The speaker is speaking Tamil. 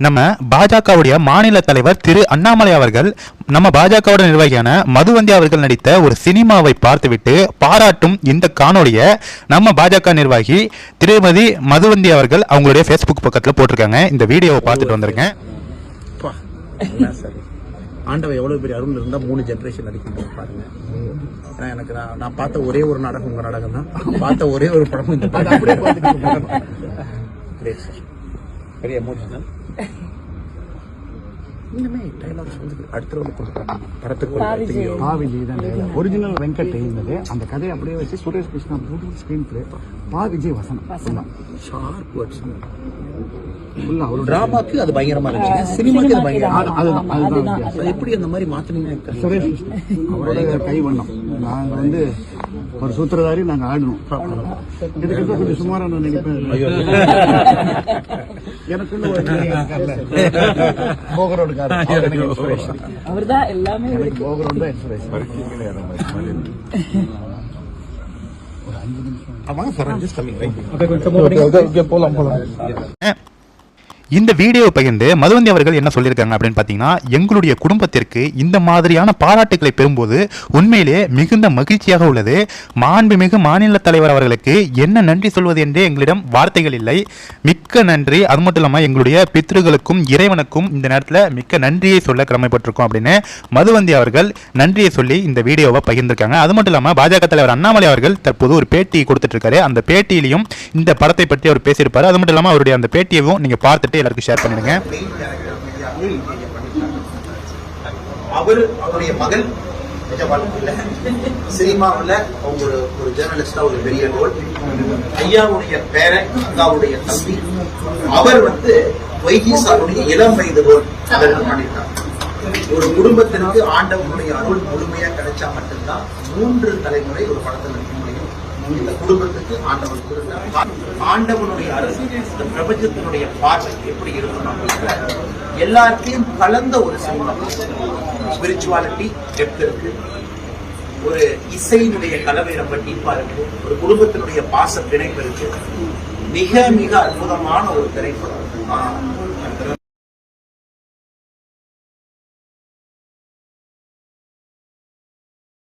நம்ம பாஜகவுடைய மாநில தலைவர் திரு அண்ணாமலை அவர்கள் நம்ம பாஜகவோட நிர்வாகியான மதுவந்தி அவர்கள் நடித்த ஒரு சினிமாவை பார்த்துவிட்டு பாராட்டும் இந்த காணொளியை நம்ம பாஜக நிர்வாகி திருமதி மதுவந்தி அவர்கள் அவங்களுடைய ஃபேஸ்புக் பக்கத்தில் போட்டிருக்காங்க. இந்த வீடியோவை பார்த்துட்டு வந்துருங்க அப்பா, என்ன சார். ஆண்டவன் எவ்வளவு பெரிய அருள் இருந்தா மூணு ஜெனரேஷன் நடிக்கணும் பாருங்க. ஏன்னா எனக்கு நான் நான் பார்த்த ஒரே ஒரு நாடகம் உங்க நாடகம் தான் பார்த்த ஒரே ஒரு படமும் இந்த படம் அப்படியே பார்த்துட்டு கிரேட் சார். வெரி எமோஷனல் இன்னுமே டைலாக்ஸ் வந்து அடுத்த ரோல் படத்துக்கு ஒரு. பாவிஜி. தான். ஒரிஜினல் வெங்கட் இருந்தது அந்த கதையை அப்படியே வச்சு Suresh Krishna beautiful screenplay Pa Vijay வசனம். ஷார்ப் வேர்ட்ஸ் அவரோட டிராமாக்கு அது பயங்கரமா இருந்துச்சு சினிமாக்கு அது பயங்கரமா அதுதான் அதுதான் எப்படி அந்த மாதிரி தெரியல. சுரேஷ் கிருஷ்ணா. அவரோட கை வண்ணம். நாங்க வந்து ஒரு சூத்திரதாரி நாங்க ஆடணும் இதுக்கு கொஞ்சம் சுமாரான நினைப்பேன். எனக்குள்ள ஒரு அவர் எல்லாமே போகரோடு தான் கம்மிங் ரைட் இந்த வீடியோ பகிர்ந்து மதுவந்தி அவர்கள் என்ன சொல்லியிருக்காங்க அப்படின்னு பார்த்தீங்கன்னா எங்களுடைய குடும்பத்திற்கு இந்த மாதிரியான பாராட்டுகளை பெறும்போது உண்மையிலே மிகுந்த மகிழ்ச்சியாக உள்ளது. மாண்புமிகு மாநில தலைவர் அவர்களுக்கு என்ன நன்றி சொல்வது என்றே எங்களிடம் வார்த்தைகள் இல்லை. மிக்க நன்றி. அது மட்டும் இல்லாமல் எங்களுடைய பித்ருகளுக்கும் இறைவனுக்கும் இந்த நேரத்தில் மிக்க நன்றியை சொல்ல கடமைப்பட்டிருக்கோம் அப்படின்னு மதுவந்தி அவர்கள் நன்றியை சொல்லி இந்த வீடியோவை பகிர்ந்திருக்காங்க. அது மட்டும் இல்லாமல் பாஜக தலைவர் அண்ணாமலை அவர்கள் தற்போது ஒரு பேட்டி கொடுத்துட்டு இருக்காரு. அந்த பேட்டியிலையும் இந்த படத்தை பற்றி அவர் பேசியிருப்பார். அது மட்டும் இல்லாமல் அவருடைய அந்த பேட்டியையும் நீங்கள் பார்த்துட்டு எல்லாருக்கும் ஷேர் பண்ணிடுங்க. அவர் அவருடைய மகள் சினிமாவில் அவங்க ஒரு ஒரு ஜேர்னலிஸ்டா ஒரு பெரிய ரோல் ஐயாவுடைய பேரன் அக்காவுடைய தம்பி. அவர் வந்து வைகீசாவுடைய இளம் வயது ரோல் அதற்கு பண்ணிட்டார் ஒரு குடும்பத்திற்கு ஆண்டவனுடைய அருள் முழுமையா கிடைச்சா மட்டும்தான் மூன்று தலைமுறை ஒரு படத்தில் இருக்க முடியும். இந்த குடும்பத்துக்கு ஆண்டவன் கொடுத்தார் ஆண்டவனுடைய அரசு இந்த பிரபஞ்சத்தினுடைய பார்வை எப்படி இருக்கணும் அப்படிங்கிற எல்லாத்தையும் கலந்த ஒரு சினிமா. ஸ்பிரிச்சுவாலிட்டி டெப்த் இருக்கு. ஒரு இசையினுடைய கலவை ரொம்ப டீப்பா இருக்கு. ஒரு குடும்பத்தினுடைய பாச பிணைப்பு இருக்கு. மிக மிக அற்புதமான ஒரு திரைப்படம்.